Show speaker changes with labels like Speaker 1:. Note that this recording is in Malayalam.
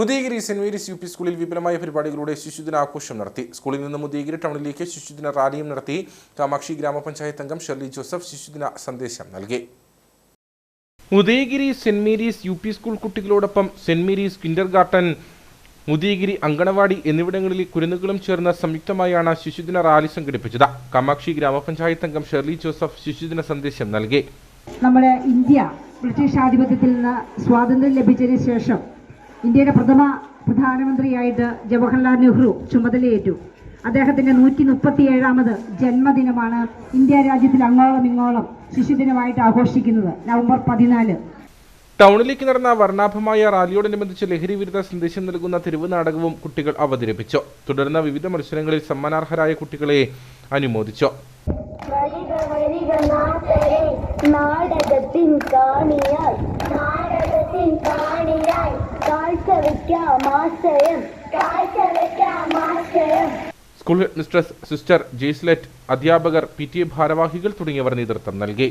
Speaker 1: Udayagiri saint Mary's U P സ്കൂളിൽ വിപുലമായ പരിപാടികളുടെ ശിശുദിനാഘോഷം നടത്തി. സ്കൂളിൽ നിന്ന് ഉദയഗിരി ടൗണിലേക്ക് ശിശുദിന റാലിയും നടത്തി. കാമാക്ഷി ഗ്രാമപഞ്ചായത്ത് അംഗം ഷെർലി ജോസഫ് ശിശുദിന സന്ദേശം നൽകി. Udayagiri saint Mary's U P school കുട്ടികളോടൊപ്പം saint Mary's kindergarten മുതിയഗിരി anganwadi എന്നിവിടങ്ങളിൽ കുരുന്നുകളും ചേർന്ന് സംയുക്തമായാണ് ശിശുദിന റാലി സംഘടിപ്പിച്ചത്. കാമാക്ഷി ഗ്രാമപഞ്ചായത്ത് അംഗം ഷെർലി ജോസഫ് ശിശുദിന സന്ദേശം നൽകി.
Speaker 2: നമ്മുടെ ഇന്ത്യ ബ്രിട്ടീഷ് ആധിപത്യത്തിൽ നിന്ന് സ്വാതന്ത്ര്യം ലഭിച്ചതിന് ശേഷം ഇന്ത്യയുടെ പ്രഥമ പ്രധാനമന്ത്രിയായിട്ട് ജവഹർലാൽ നെഹ്റു ചുമതലയേറ്റു. അദ്ദേഹത്തിന്റെ നൂറ്റി മുപ്പത്തി ഏഴാമത് ജന്മദിനമാണ് ഇന്ത്യ രാജ്യത്തിൽ അങ്ങോളം ഇങ്ങോളം ശിശുദിനമായിട്ട് ആഘോഷിക്കുന്നത് നവംബർ പതിനാല്.
Speaker 1: ടൗണിലേക്ക് നടന്ന വർണാഭമായ റാലിയോടനുബന്ധിച്ച് ലഹരി വിരുദ്ധ സന്ദേശം നൽകുന്ന തെരുവ് നാടകവും കുട്ടികൾ അവതരിപ്പിച്ചു. തുടർന്ന് വിവിധ മത്സരങ്ങളിൽ സമ്മാനാർഹരായ കുട്ടികളെ അനുമോദിച്ചു.
Speaker 3: നാടകത്തിൻ കാണിയാൽ നാടകത്തിൻ കാണിയായി
Speaker 1: school head mistress sister Jaislet അധ്യാപകർ പി ടി എ ഭാരവാഹികൾ തുടങ്ങിയവർ നേതൃത്വം നൽകി.